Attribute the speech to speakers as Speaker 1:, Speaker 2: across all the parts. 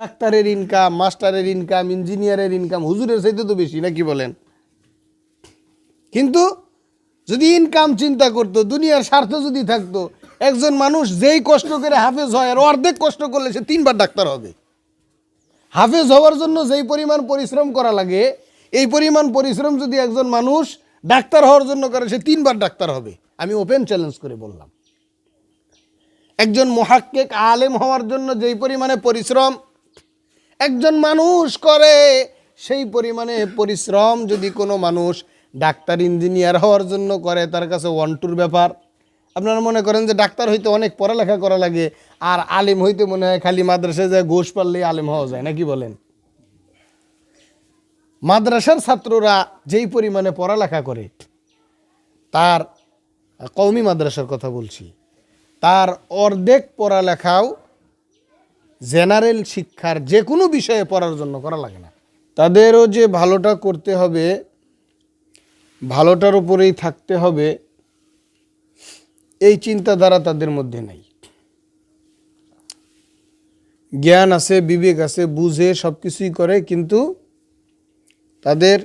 Speaker 1: ডাক্তারের ইনকাম মাস্টারের ইনকাম ইঞ্জিনিয়ারের ইনকাম হুজুরের চাইতে তো বেশি, নাকি বলেন? কিন্তু যদি ইনকাম চিন্তা করতো, দুনিয়ার স্বার্থ যদি থাকতো, একজন মানুষ যেই কষ্ট করে হাফেজ হয়, আর অর্ধেক কষ্ট করলে সে তিনবার ডাক্তার হবে। হাফেজ হওয়ার জন্য যেই পরিমাণ পরিশ্রম করা লাগে, এই পরিমাণ পরিশ্রম যদি একজন মানুষ ডাক্তার হওয়ার জন্য করে, সে তিনবার ডাক্তার হবে। আমি ওপেন চ্যালেঞ্জ করে বললাম। একজন মহাক্কেক আলেম হওয়ার জন্য যেই পরিমাণে পরিশ্রম একজন মানুষ করে, সেই পরিমাণে পরিশ্রম যদি কোনো মানুষ ডাক্তার, ইঞ্জিনিয়ার হওয়ার জন্য করে, তার কাছে ওয়ান টুর ব্যাপার। আপনারা মনে করেন যে ডাক্তার হইতে অনেক পড়ালেখা করা লাগে, আর আলিম হইতে মনে হয় খালি মাদ্রাসায় যায়, ঘোষ পারলেই আলিম হওয়া যায়, নাকি বলেন? মাদ্রাসার ছাত্ররা যেই পরিমাণে পড়ালেখা করে, তার, কওমি মাদ্রাসার কথা বলছি, তার অর্ধেক পড়ালেখাও জেনারেল শিক্ষার যে কোনো বিষয়ে পড়ার জন্য করা লাগে না। তাদেরও যে ভালোটা করতে হবে, ভালোটার উপরেই থাকতে হবে, এই চিন্তাধারা তাদের মধ্যে নাই। জ্ঞান আছে, বিবেক আছে, বুঝে সব কিছুই করে, কিন্তু তাদের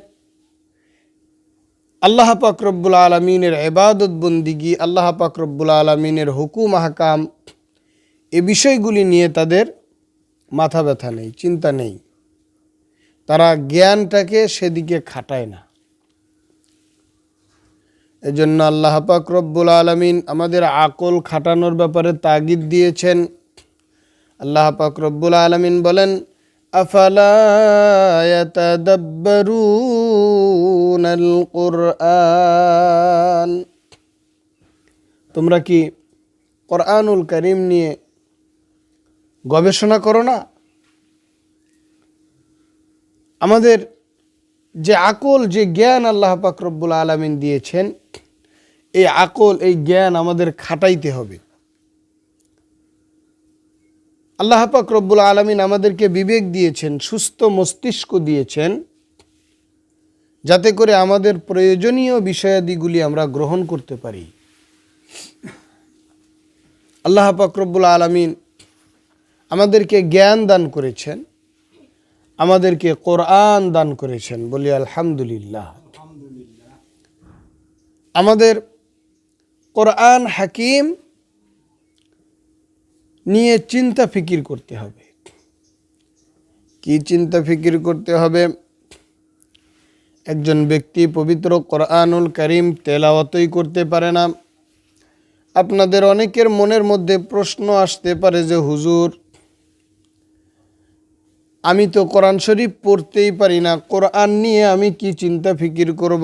Speaker 1: আল্লাহ পাক রব্বুল আলমিনের এবাদত বন্দিগি, আল্লাহ পাক রব্বুল আলমিনের হুকুম, আহকাম, এ বিষয়গুলি নিয়ে তাদের মাথা ব্যথা নেই, চিন্তা নেই। তারা জ্ঞানটাকে সেদিকে খাটায় না। এজন্য আল্লাহ পাক রব্বুল আলমিন আমাদের আকল খাটানোর ব্যাপারে তাগিদ দিয়েছেন। আল্লাহ পাক রব্বুল আলমিন বলেন তোমরা কি কোরআনুল করিম নিয়ে গবেষণা করো না। আমাদের যে আকল, যে জ্ঞান আল্লাহ পাক রব্বুল আলমিন দিয়েছেন, এই আকল, এই জ্ঞান আমাদের খাটাইতে হবে। আল্লাহ পাক রব্বুল আলমিন আমাদেরকে বিবেক দিয়েছেন, সুস্থ মস্তিষ্ক দিয়েছেন, যাতে করে আমাদের প্রয়োজনীয় বিষয়াদিগুলি আমরা গ্রহণ করতে পারি। আল্লাহ পাক আলমিন আমাদেরকে জ্ঞান দান করেছেন, আমাদেরকে কোরআন দান করেছেন, বলি আলহামদুলিল্লাহ। আমাদের কোরআন হাকিম নিয়ে চিন্তা ফিকির করতে হবে। কি চিন্তা ফিকির করতে হবে? একজন ব্যক্তি পবিত্র কোরআনুল করিম তেলাওয়াতই করতে পারে না। আপনাদের অনেকের মনের মধ্যে প্রশ্ন আসতে পারে যে, হুজুর আমি তো কোরআন শরীফ পড়তেই পারি না। কোরআন নিয়ে আমি কি চিন্তা ফিকির করব?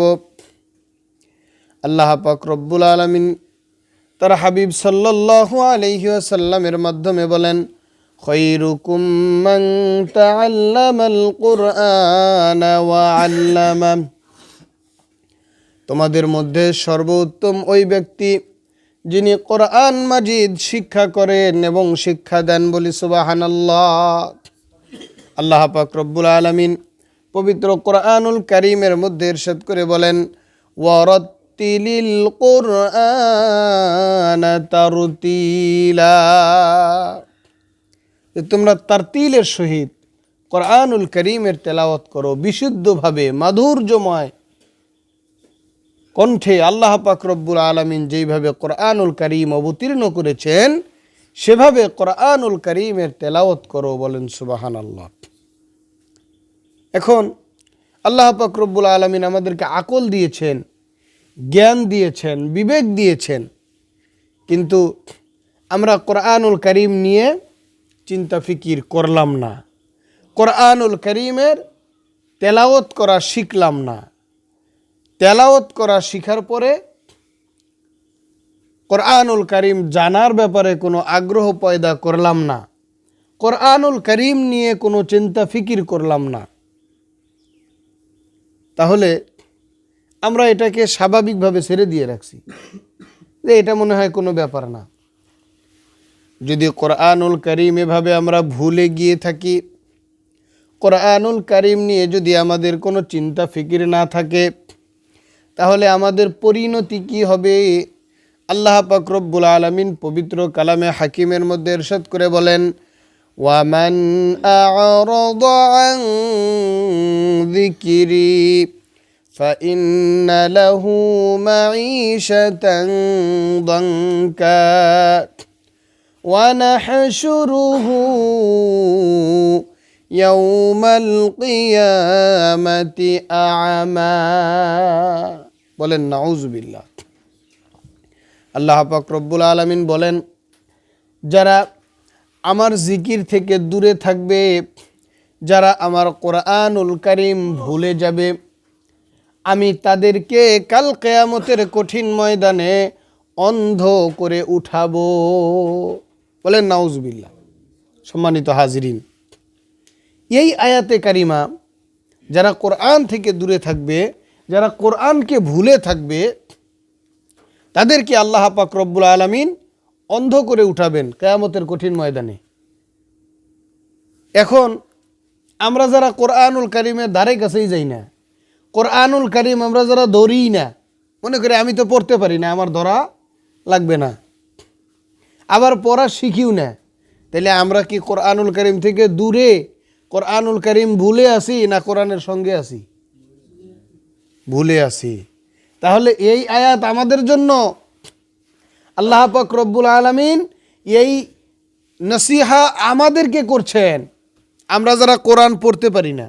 Speaker 1: আল্লাহ পাক রব্বুল আলমিন তার হাবিব সাল্লাহ আলহি আসাল্লামের মাধ্যমে বলেন তোমাদের মধ্যে সর্বোত্তম ওই ব্যক্তি যিনি কোরআন মাজিদ শিক্ষা করেন এবং শিক্ষা দেন বলি সুবাহানাল্লাহ। আল্লাহ পাক রব্বুল আলমিন পবিত্র কোরআনুল করিমের মধ্যে ইরশাদ করে বলেন ওয়ারতিলিল কোরআন তারতিলা। তোমরা তারতিলের সহিত কোরআনুল করিমের তেলাওয়াত করো, বিশুদ্ধভাবে, মাধুর্যময় কণ্ঠে আল্লাহ পাক রব্বুল আলমিন যেইভাবে কোরআনুল করিম অবতীর্ণ করেছেন, সেভাবে কোরআনুল করিমের তেলাওয়াত করো বলেন সুবাহান আল্লাহ এখন আল্লাহ পাক রব্বুল আলমিন আমাদেরকে আকল দিয়েছেন, জ্ঞান দিয়েছেন, বিবেক দিয়েছেন। কিন্তু আমরা কোরআনুল করিম নিয়ে চিন্তা ফিকির করলাম না। কোরআনুল করিমের তেলাওয়াত করা শিখলাম না। তেলাওয়াত করা শিখার পরে কোরআনুল করিম জানার ব্যাপারে কোনো আগ্রহ পয়দা করলাম না। কোরআনুল করিম নিয়ে কোনো চিন্তা ফিকির করলাম না। তাহলে আমরা এটাকে স্বাভাবিকভাবে ছেড়ে দিয়ে রাখছি। যে এটা মনে হয় কোনো ব্যাপার না। যদি কোরআনুল করিম এভাবে আমরা ভুলে গিয়ে থাকি, কোরআনুল করিম নিয়ে যদি আমাদের কোনো চিন্তা ফিকির না থাকে, তাহলে আমাদের পরিণতি কি হবে? আল্লাহ পাক রব্বুল আলমিন পবিত্র কালামে হাকিমের মধ্যে এরশাদ করে বলেন ومن أعرض عن ذكري فإن له معيشة ضنكا ونحشره يوم القيامة أعمى বলেন নাউজুবিল্লাহ আল্লাহ পাক রব্বুল আলমিন বলেন যারা আমার জিকির থেকে দূরে থাকবে, যারা আমার কোরআনুল করিম ভুলে যাবে। আমি তাদেরকে কাল কেয়ামতের কঠিন ময়দানে অন্ধ করে উঠাবো। বলেন নাউজবিল্লা সম্মানিত হাজরিন, এই আয়াতে কারিমা, যারা কোরআন থেকে দূরে থাকবে, যারা কোরআনকে ভুলে থাকবে, তাদেরকে আল্লাহ পাক রব্বুল আলমিন অন্ধ করে উঠাবেন কেয়ামতের কঠিন ময়দানে। এখন আমরা যারা কোরআনুল করিমের ধারে কাছেই যাই না, কোরআনুল করিম আমরা যারা ধরি না, মনে করি আমি তো পড়তে পারি না, আমার ধরা লাগবে না। আবার পড়া শিখিও না। তাহলে আমরা কি কোরআনুল করিম থেকে দূরে, কোরআনুল করিম ভুলে আসি না কোরআনের সঙ্গে আসি? ভুলে আসি। তাহলে এই আয়াত আমাদের জন্য আল্লাহ পাক রব্বুল আলমিন এই নসিহা আমাদেরকে করছেন। আমরা যারা কোরআন পড়তে পারি না,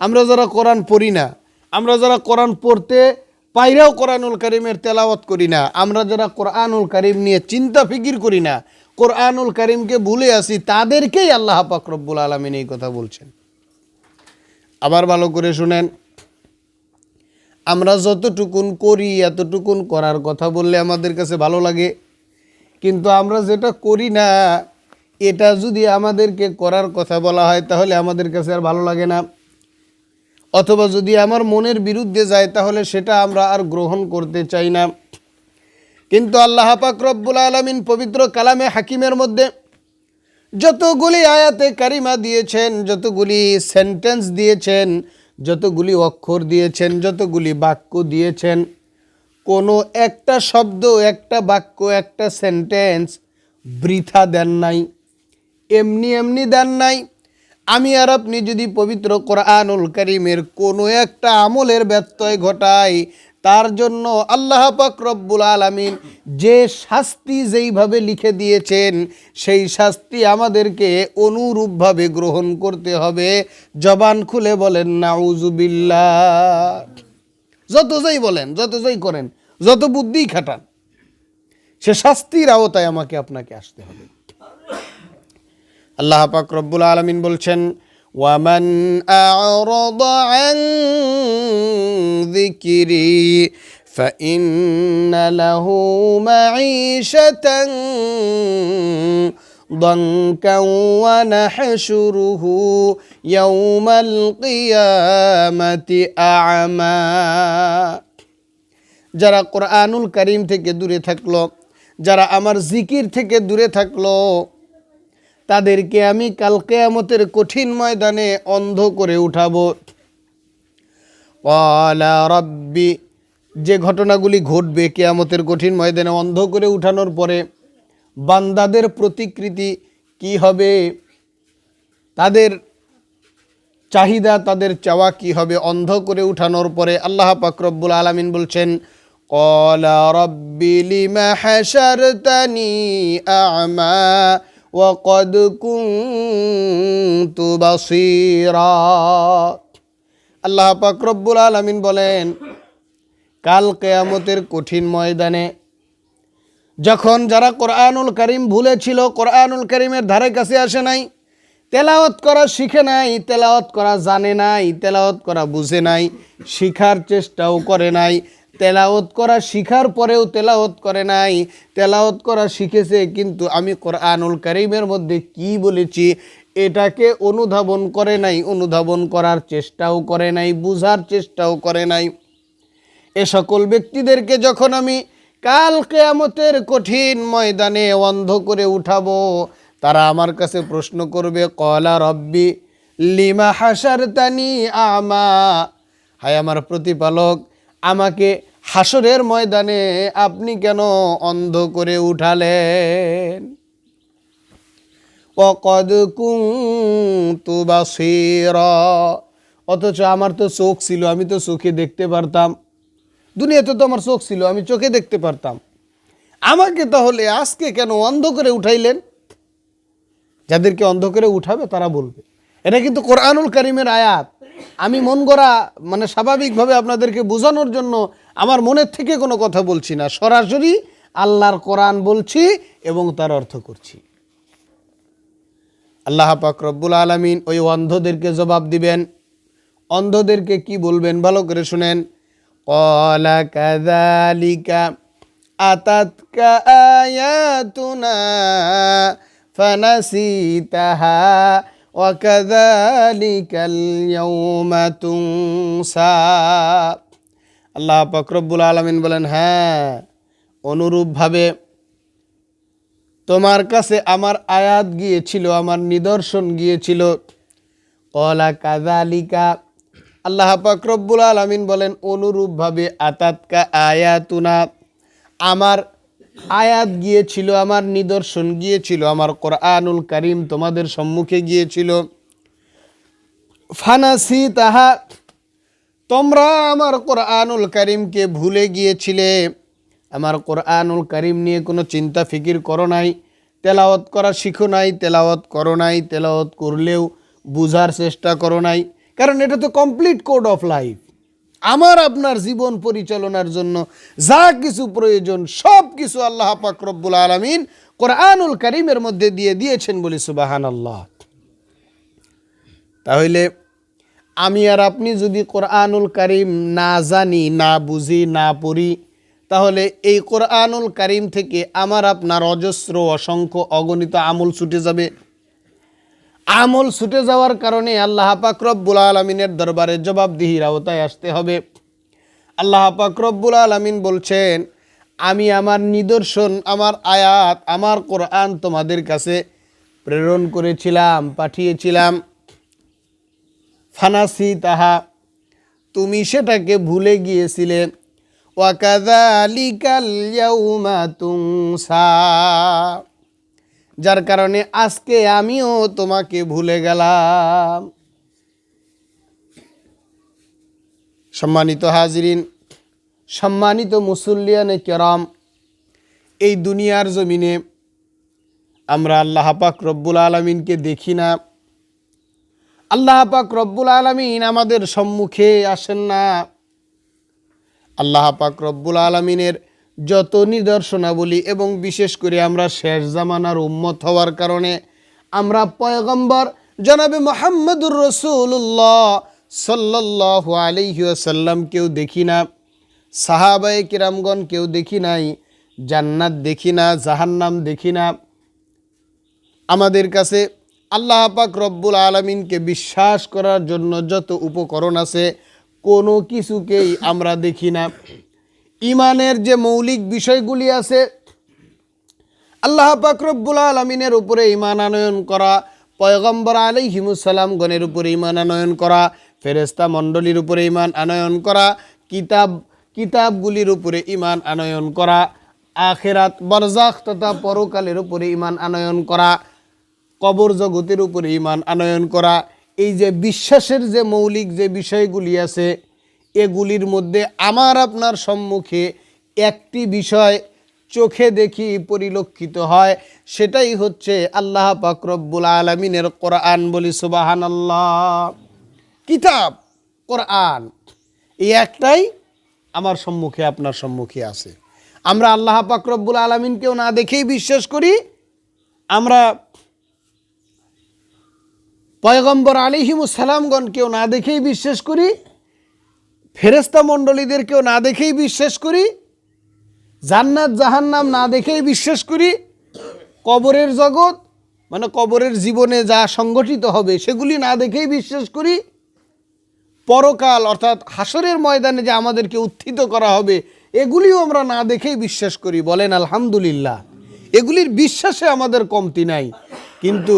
Speaker 1: আমরা যারা কোরআন পড়ি না, আমরা যারা কোরআন পড়তে পাইরাও কোরআনুল করিমের তেলাওয়াত করি না, আমরা যারা কোরআনুল করিম নিয়ে চিন্তা ফিকির করি না, কোরআনুল করিমকে ভুলে আসি, তাদেরকেই আল্লাহ পাক রব্বুল আলমিন এই কথা বলছেন। আবার ভালো করে শুনেন আমরা যতটুকুন করি, এতটুকুন করার কথা বললে আমাদের কাছে ভালো লাগে। কিন্তু আমরা যেটা করি না, এটা যদি আমাদেরকে করার কথা বলা হয়, তাহলে আমাদের কাছে আর ভালো লাগে না। অথবা যদি আমার মনের বিরুদ্ধে যায়, তাহলে সেটা আমরা আর গ্রহণ করতে চাই না। কিন্তু আল্লাহ পাক রব্বুল আলমিন পবিত্র কালামে হাকিমের মধ্যে যতগুলি আয়াতে কারিমা দিয়েছেন, যতগুলি সেন্টেন্স দিয়েছেন যতগুলি অক্ষর দিয়েছেন, যতগুলি বাক্য দিয়েছেন, কোনো একটা শব্দ, একটা বাক্য, একটা সেন্টেন্স বৃথা দেন নাই, এমনি এমনি দেন নাই। আমি আর আপনি যদি পবিত্র কোরআনুল করিমের কোনো একটা আমলের ব্যত্যয় ঘটাই তার জন্য আল্লাহ পাক রব্বুল আলমিন যে শাস্তি যেইভাবে লিখে দিয়েছেন, সেই শাস্তি আমাদেরকে অনুরূপভাবে গ্রহণ করতে হবে। জবান খুলে বলেন নাউজুবিল্লাহ যত যাই বলেন, যত যাই করেন, যত বুদ্ধি খাটান, সে শাস্তির আওতায় আমাকে আপনাকে আসতে হবে। আল্লাহ পাক রব্বুল আলমিন বলছেন ওয়ামান আ'রাদ আন যিকরি فإن له معيشة ضنكا ونحشره يوم القيامة أعمى যারা কোরআনুল করিম থেকে দূরে থাকলো যারা আমার জিকির থেকে দূরে থাকলো তাদেরকে আমি কাল কেয়ামতের কঠিন ময়দানে অন্ধ করে উঠাবো। রব্বি, যে ঘটনাগুলি ঘটবে কেয়ামতের কঠিন ময়দানে অন্ধ করে উঠানোর পরে বান্দাদের প্রতিকৃতি কি হবে? তাদের চাহিদা, তাদের চাওয়া কি হবে অন্ধ করে উঠানোর পরে আল্লাহ পাকরব্বুল আলমিন বলছেন কলা রব্বি, লিমা হাসারতানি আমা وقد كنت بصيرا আল্লাহ পাক রব্বুল আলামিন বলেন কাল কেয়ামতের কঠিন ময়দানে যখন যারা কোরআনুল করিম ভুলেছিল কোরআনুল করিমের ধারে কাছে আসে নাই তেলাওয়াত করা শিখে নাই তেলাওয়াত করা জানে নাই তেলাওয়াত করা বুঝে নাই শিখার চেষ্টাও করে নাই তেলাওত করা শিখার পরেও তেলাওত করে নাই। তেলাওত করা শিখেছে, কিন্তু আমি কোরআনুল করিমের মধ্যে কি বলেছি এটাকে অনুধাবন করে নাই। অনুধাবন করার চেষ্টাও করে নাই, বুঝার চেষ্টাও করে নাই। এ সকল ব্যক্তিদেরকে যখন আমি কাল কেয়ামতের কঠিন ময়দানে অন্ধ করে উঠাবো, তারা আমার কাছে প্রশ্ন করবে, কলা রব্বি, লিমা হাসার তানি আমা? হায় আমার প্রতিপালক আমাকে হাসরের ময়দানে আপনি কেন অন্ধ করে উঠালেন? অকদ কুন্তু বা অথচ আমার তো চোখ ছিল, আমি তো চোখে দেখতে পারতাম। দুনিয়াতে তো আমার চোখ ছিল, আমি চোখে দেখতে পারতাম। আমাকে তাহলে আজকে কেন অন্ধ করে উঠাইলেন? যাদেরকে অন্ধ করে উঠাবে তারা বলবে। এটা কিন্তু কোরআনুল করিমের আয়াত। আমি মন গড়া মানে স্বাভাবিকভাবে আপনাদেরকে বোঝানোর জন্য আমার মনের থেকে কোনো কথা বলছি না। সরাসরি আল্লাহর কোরআন বলছি এবং তার অর্থ করছি। আল্লাহ পাক রব্বুল আলমিন ওই অন্ধদেরকে জবাব দিবেন। অন্ধদেরকে কি বলবেন ভালো করে শুনেন। কলা কাদালিকা আতাতকা আয়াতুনা وكذلك اليوم تنسى আল্লাহ পাক রব্বুল আলমিন বলেন হ্যাঁ অনুরূপভাবে তোমার কাছে আমার আয়াত গিয়েছিল আমার নিদর্শন গিয়েছিল কলা কাজালিকা আল্লাহ পাক রব্বুল আলমিন বলেন অনুরূপভাবে আতাতকা আয়াতুনা আমার আয়াত গিয়েছিল, আমার নিদর্শন গিয়েছিল, আমার কোরআনুল করিম তোমাদের সম্মুখে গিয়েছিল। ফানাসি তাহা, তোমরা আমার কোরআনুল করিমকে ভুলে গিয়েছিলে। আমার কোরআনুল করিম নিয়ে কোনো চিন্তা ফিকির করো নাই, তেলাওয়াত করা শিখো নাই, তেলাওয়াত করো নাই, তেলাওয়াত করলেও বুঝার চেষ্টা করো নাই। কারণ এটা তো কমপ্লিট কোড অফ লাইফ আমার আপনার জীবন পরিচালনার জন্য যা কিছু প্রয়োজন, সব কিছু আল্লাহ পাক রব্বুল আলমিন কোরআনুল করিমের মধ্যে দিয়ে দিয়েছেন বলি সুবাহান আল্লাহ তাহলে আমি আর আপনি যদি কোরআনুল করিম না জানি, না বুঝি, না পড়ি, তাহলে এই কোরআনুল করিম থেকে আমার আপনার অজস্র, অসংখ্য, অগণিত আমল ছুটে যাবে। আমল ছুটে যাওয়ার কারণে আল্লাহ পাক রব্বুল আলমিনের দরবারে জবাবদিহির আওতায় আসতে হবে। আল্লাহ পাক রব্বুল আলমিন বলছেন, আমি আমার নিদর্শন, আমার আয়াত, আমার কোরআন তোমাদের কাছে প্রেরণ করেছিলাম, পাঠিয়েছিলাম। ফানাসি তাহা তুমি সেটাকে ভুলে গিয়েছিলে। ওয়াকাদালিকাল ইয়াউমা তুংসা যার কারণে আজকে আমিও তোমাকে ভুলে গেলাম। সম্মানিত হাজিরিন, সম্মানিত মুসল্লিয়ানে কেরাম, এই দুনিয়ার জমিনে আমরা আল্লাহ পাক রব্বুল আলমিনকে দেখি না। আল্লাহ পাক রব্বুল আলমিন আমাদের সম্মুখে আসেন না। আল্লাহ পাক রব্বুল আলমিনের যত নিদর্শনাবলী এবং বিশেষ করে আমরা শেষ জামানার উম্মত হওয়ার কারণে আমরা পয়গম্বর জনাবে মোহাম্মদুর রসুল্লাহ সাল্লাহ আলহিউসাল্লাম কেউ দেখি না, সাহাবায়ে কিরামগণ কেউ দেখি নাই, জান্নাত দেখি না, জাহান্নাম দেখি না। আমাদের কাছে আল্লাহ পাক রব্বুল আলমিনকে বিশ্বাস করার জন্য যত উপকরণ আছে কোনো কিছুকেই আমরা দেখি না। ইমানের যে মৌলিক বিষয়গুলি আছে, আল্লাহ পাক রব্বুল আলমিনের উপরে ইমান আনয়ন করা, পয়গম্বর আলী হিমুসালাম গণের উপরে ইমান আনয়ন করা ফেরেস্তা মণ্ডলীর উপরে ইমান আনয়ন করা, কিতাব, কিতাবগুলির উপরে ইমান আনয়ন করা, আখেরাত বরজাখ তথা পরকালের উপরে ইমান আনয়ন করা, কবর জগতের উপরে ইমান আনয়ন করা, এই যে বিশ্বাসের যে মৌলিক যে বিষয়গুলি আছে এগুলির মধ্যে আমার আপনার সম্মুখে একটি বিষয় চোখে দেখি পরিলক্ষিত হয়, সেটাই হচ্ছে আল্লাহ পাক রব্বুল আলমিনের কোরআন বলি সুবাহান আল্লাহ কিতাব, কোরআন, এই একটাই আমার সম্মুখে, আপনার সম্মুখে আছে। আমরা আল্লাহ পাক রব্বুল আলমিনকেও না দেখেই বিশ্বাস করি, আমরা পয়গম্বর আলিহিমুসালামগণকেও না দেখেই বিশ্বাস করি ফেরেস্তা মণ্ডলীদেরকেও না দেখেই বিশ্বাস করি, জান্নাত জাহান্নাম না দেখেই বিশ্বাস করি, কবরের জগৎ মানে কবরের জীবনে যা সংগঠিত হবে সেগুলি না দেখেই বিশ্বাস করি, পরকাল অর্থাৎ হাসরের ময়দানে যে আমাদেরকে উত্থিত করা হবে, এগুলিও আমরা না দেখেই বিশ্বাস করি। বলেন, আলহামদুলিল্লাহ। এগুলির বিশ্বাসে আমাদের কমতি নাই। কিন্তু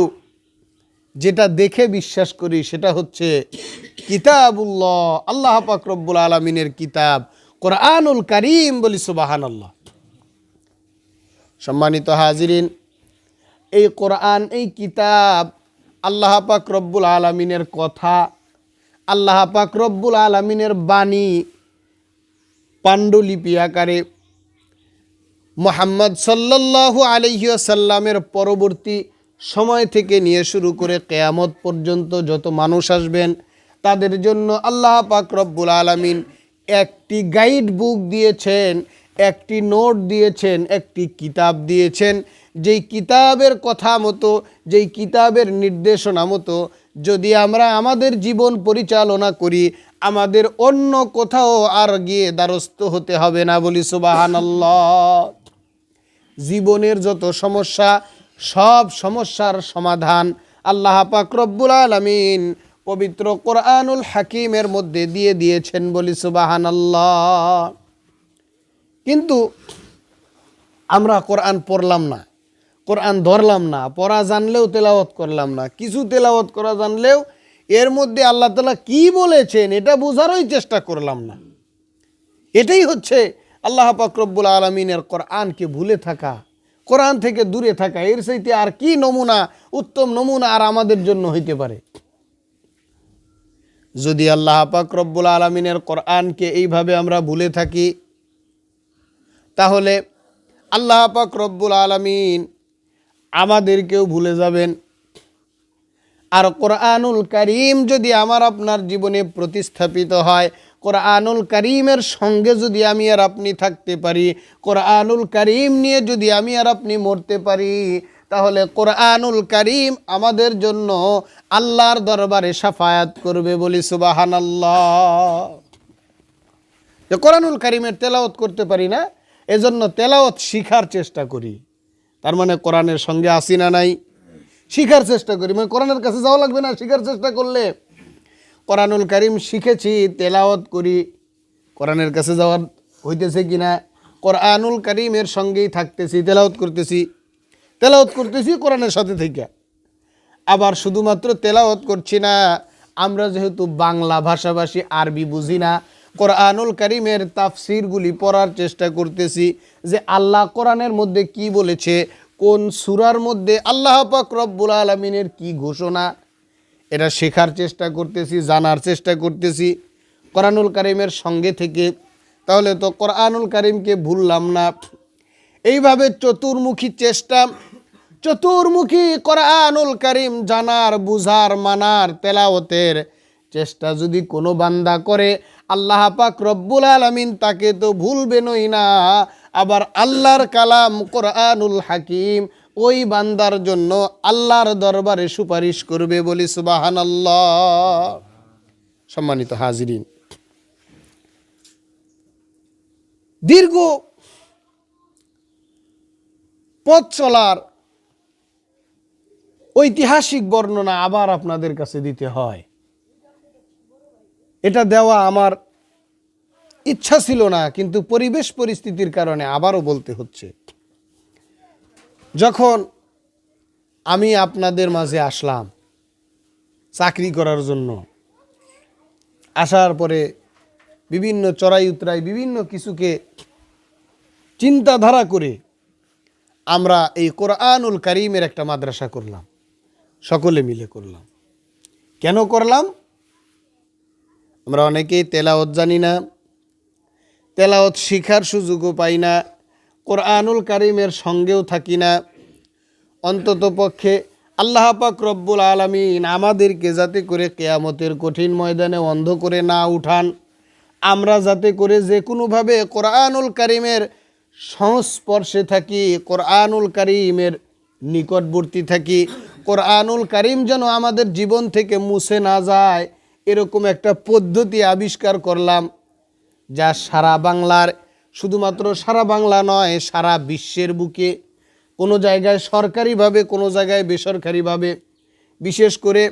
Speaker 1: যেটা দেখে বিশ্বাস করি সেটা হচ্ছে কিতাবুল্লাহ, আল্লাহ পাক রব্বুল আলমিনের কিতাব, কোরআনুল করিম বলি সুবাহান আল্লাহ সম্মানিত হাজিরিন, এই কোরআন, এই কিতাব আল্লাহ পাক রব্বুল আলমিনের কথা, আল্লাহ পাক রব্বুল আলমিনের বাণী, পাণ্ডুলিপি আকারে মোহাম্মদ সাল্লাল্লাহু আলহিসাল্লামের পরবর্তী সময় থেকে নিয়ে শুরু করে কেয়ামত পর্যন্ত যত মানুষ আসবেন তাদের জন্য আল্লাহ পাক রব্বুল আলমিন একটি গাইড বুক দিয়েছেন, একটি নোট দিয়েছেন, একটি কিতাব দিয়েছেন। যেই কিতাবের কথা মতো, যেই কিতাবের নির্দেশনা মতো, যদি আমরা আমাদের জীবন পরিচালনা করি, আমাদের অন্য কোথাও আর গিয়ে দ্বারস্থ হতে হবে না বলি সুবাহানাল্লাহ। জীবনের যত সমস্যা, সব সমস্যার সমাধান আল্লাহ পাক রব্বুল আলমিন পবিত্র কোরআনুল হাকিমের মধ্যে দিয়ে দিয়েছেন বলি সুবাহান আল্লাহ কিন্তু আমরা কোরআন পড়লাম না, কোরআন ধরলাম না, পড়া জানলেও তেলাওয়াত করলাম না, কিছু তেলাওয়াত করা জানলেও এর মধ্যে আল্লাহ তালা কি বলেছেন এটা বোঝারই চেষ্টা করলাম না। এটাই হচ্ছে আল্লাহ পাকরব্বুল আলমিনের কোরআনকে ভুলে থাকা, কোরআন থেকে দূরে থাকা, এর সাইতে আর কি নমুনা, উত্তম নমুনা আর আমাদের জন্য হইতে পারে। যদি আল্লাহ পাক রব্বুল আলমিনের কোরআনকে এইভাবে আমরা ভুলে থাকি, তাহলে আল্লাহ পাক রব্বুল আলমিন আমাদেরকেও ভুলে যাবেন। আর কোরআনুল করিম যদি আমার আপনার জীবনে প্রতিস্থাপিত হয়, কোরআনুল করিমের সঙ্গে যদি আমি আর আপনি থাকতে পারি, কোরআনুল করিম নিয়ে যদি আমি আর আপনি মরতে পারি তাহলে কোরআনুল করিম আমাদের জন্য আল্লাহর দরবারে সাফায়াত করবে বলি সুবাহান যে কোরআনুল করিমের তেলাওয়াত করতে পারি না, এজন্য তেলাওয়াত শিখার চেষ্টা করি। তার মানে কোরআনের সঙ্গে আসি না নাই? শিখার চেষ্টা করি। মানে কোরআনের কাছে যাওয়া লাগবে না, শিখার চেষ্টা করলে। কোরআনুল করিম শিখেছি, তেলাওয়াত করি। কোরআনের কাছে যাওয়ার হইতেছে কি না কোরআনুল করিমের সঙ্গেই থাকতেছি, তেলাওয়াত করতেছি। তেলাওয়াত করতেছি কোরআনের সাথে থেকে। আবার শুধুমাত্র তেলাওয়াত করছি না, আমরা যেহেতু বাংলা ভাষাভাষী, আরবি বুঝি না, কোরআনুল করিমের তাফসিরগুলি পড়ার চেষ্টা করতেছি যে আল্লাহ কোরআনের মধ্যে কি বলেছে, কোন সুরার মধ্যে আল্লাহ পাক রব্বুল আলমিনের কি ঘোষণা, এটা শেখার চেষ্টা করতেছি, জানার চেষ্টা করতেছি কোরআনুল কারিমের সঙ্গে থেকে। তাহলে তো কোরআনুল কারিমকে ভুললাম না। এইভাবে চতুর্মুখী চেষ্টা চতুর্মুখী কোরআনুল করিম জানার, বুঝার, মানার তেলাওতের চেষ্টা যদি কোনো বান্দা করে, আল্লাহ পাক রব্বুল আলমিন তাকে তো ভুলবেনই না। আবার আল্লাহর কালাম কোরআনুল হাকিম ওই বান্দার জন্য আল্লাহর দরবারে সুপারিশ করবে বলি সুবাহান সম্মানিত হাজিরিন, দীর্ঘ পথ চলার ঐতিহাসিক বর্ণনা আবার আপনাদের কাছে দিতে হয়। এটা দেওয়া আমার ইচ্ছা ছিল না, কিন্তু পরিবেশ পরিস্থিতির কারণে আবারও বলতে হচ্ছে। যখন আমি আপনাদের মাঝে আসলাম চাকরি করার জন্য, আসার পরে বিভিন্ন চড়াই উতরাই বিভিন্ন কিছুকে চিন্তাধারা করে আমরা এই কোরআনুল করিমের একটা মাদ্রাসা করলাম। সকলে মিলে করলাম। কেন করলাম? আমরা অনেকেই তেলাওত জানি না তেলাওত শিখার সুযোগও পাই না, কোরআনুল কারিমের সঙ্গেও থাকি না। অন্তত পক্ষে আল্লাহ পাক রব্বুল আলমিন আমাদেরকে যাতে করে কেয়ামতের কঠিন ময়দানে অন্ধ করে না উঠান, আমরা যাতে করে যে কোনোভাবে কোরআনুল কারিমের সংস্পর্শে থাকি, কোরআনুল কারিমের নিকটবর্তী থাকি। কোরআনুল কারিম যেন আমাদের জীবন থেকে মুছে না যায়, এরকম একটা পদ্ধতি আবিষ্কার করলাম, যা সারা বাংলার, শুধুমাত্র সারা বাংলা নয়, সারা বিশ্বের বুকে, কোনো জায়গায় সরকারিভাবে, কোনো জায়গায় বেসরকারিভাবে। বিশেষ করে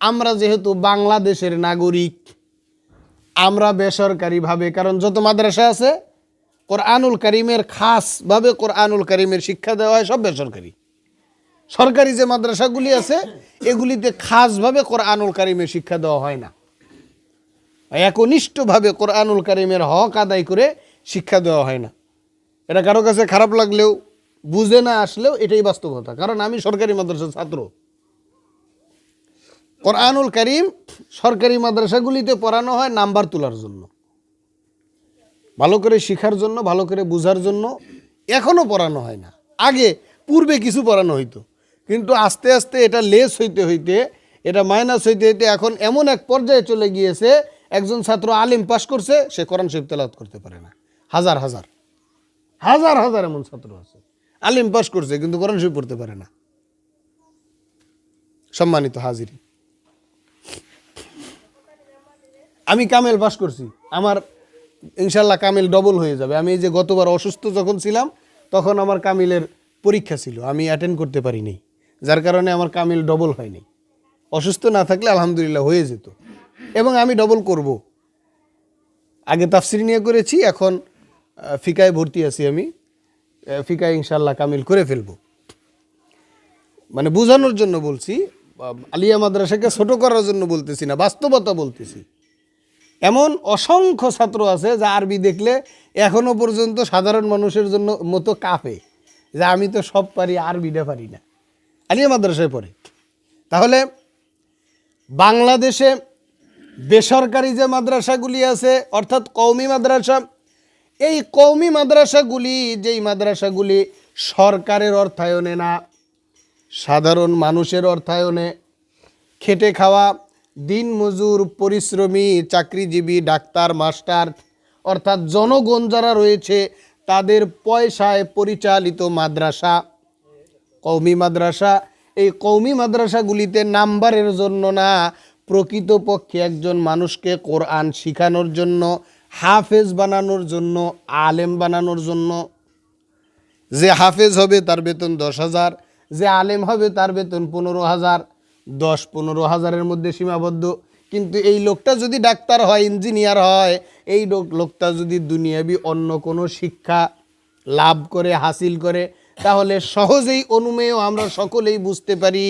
Speaker 1: আমরা যেহেতু বাংলাদেশের নাগরিক, আমরা বেসরকারিভাবে, কারণ যত মাদ্রাসা আছে, কোরআনুল করিমের খাসভাবে কোরআনুল করিমের শিক্ষা দেওয়া হয়, সব বেসরকারি। সরকারি যে মাদ্রাসাগুলি আছে, এগুলিতে খাসভাবে কোরআনুল কারিমের শিক্ষা দেওয়া হয় না। একনিষ্ঠভাবে কোরআনুল কারিমের হক আদায় করে শিক্ষা দেওয়া হয় না। এটা কারও কাছে খারাপ লাগলেও, বুঝে না আসলেও এটাই বাস্তবতা। কারণ আমি সরকারি মাদ্রাসার ছাত্র। কোরআনুল করিম সরকারি মাদ্রাসাগুলিতে পড়ানো হয় নাম্বার তোলার জন্য। ভালো করে শেখার জন্য, ভালো করে বোঝার জন্য এখনও পড়ানো হয় না। আগে, পূর্বে কিছু পড়ানো হইতো। কিন্তু আস্তে আস্তে এটা লেস হইতে হইতে, এটা মাইনাস হইতে হইতে এখন এমন এক পর্যায়ে চলে গিয়েছে, একজন ছাত্র আলিম পাশ করছে, সে কোরআন শরীফ তেলাওয়াত করতে পারে না। হাজার হাজার। হাজার হাজার এমন ছাত্র আছে। আলিম পাশ করছে, কিন্তু কোরআন শরীফ পড়তে পারে না। সম্মানিত হাজিরি। আমি কামেল পাস করছি। আমার ইনশাল্লাহ কামিল ডবল হয়ে যাবে। আমি এই যে গতবার অসুস্থ যখন ছিলাম, তখন আমার কামিলের পরীক্ষা ছিল। আমি অ্যাটেন্ড করতে পারিনি। যার কারণে আমার কামিল ডবল হয়নি। অসুস্থ না থাকলে আলহামদুলিল্লাহ হয়ে যেত। এবং আমি ডবল করব। আগে তাফসির নিয়ে করেছি, এখন ফিকায় ভর্তি আছি আমি। ফিকায় ইনশাল্লাহ কামিল করে ফেলব। মানে বোঝানোর জন্য বলছি আলিয়া মাদ্রাসাকে ছোট করার জন্য বলতেছি না, বাস্তবতা বলতেছি। এমন অসংখ্য ছাত্র আছে যা আরবি দেখলে এখনও পর্যন্ত সাধারণ মানুষের জন্য মতো কাঁপে, যে আমি তো সব পারি, আরবিটা পারি না। আলিয়া মাদ্রাসায় পড়ে। তাহলে বাংলাদেশে বেসরকারি যে মাদ্রাসাগুলি আছে, অর্থাৎ কওমি মাদ্রাসা, এই কওমি মাদ্রাসাগুলি যেই মাদ্রাসাগুলি সরকারের অর্থায়নে না, সাধারণ মানুষের অর্থায়নে খেটে খাওয়া দিন মজুর পরিশ্রমী, চাকরিজীবী, ডাক্তার, মাস্টার, অর্থাৎ জনগণ যারা রয়েছে, তাদের পয়সায় পরিচালিত মাদ্রাসা। কৌমি মাদ্রাসা। এই কৌমি মাদ্রাসাগুলিতে নাম্বারের জন্য না, প্রকৃতপক্ষে একজন মানুষকে কোরআন শিখানোর জন্য, হাফেজ বানানোর জন্য, আলেম বানানোর জন্য। যে হাফেজ হবে তার বেতন দশ হাজার, যে আলেম হবে তার বেতন পনেরো হাজার। দশ পনেরো হাজারের মধ্যে সীমাবদ্ধ। কিন্তু এই লোকটা যদি ডাক্তার হয়, ইঞ্জিনিয়ার হয়, এই লোকটা যদি দুনিয়াবি অন্য কোনো শিক্ষা লাভ করে, হাসিল করে তাহলে সহজেই অনুমেয় আমরা সকলেই বুঝতে পারি।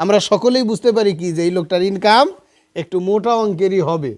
Speaker 1: আমরা সকলেই বুঝতে পারি কি যে এই লোকটার ইনকাম একটু মোটা অঙ্কেরই হবে।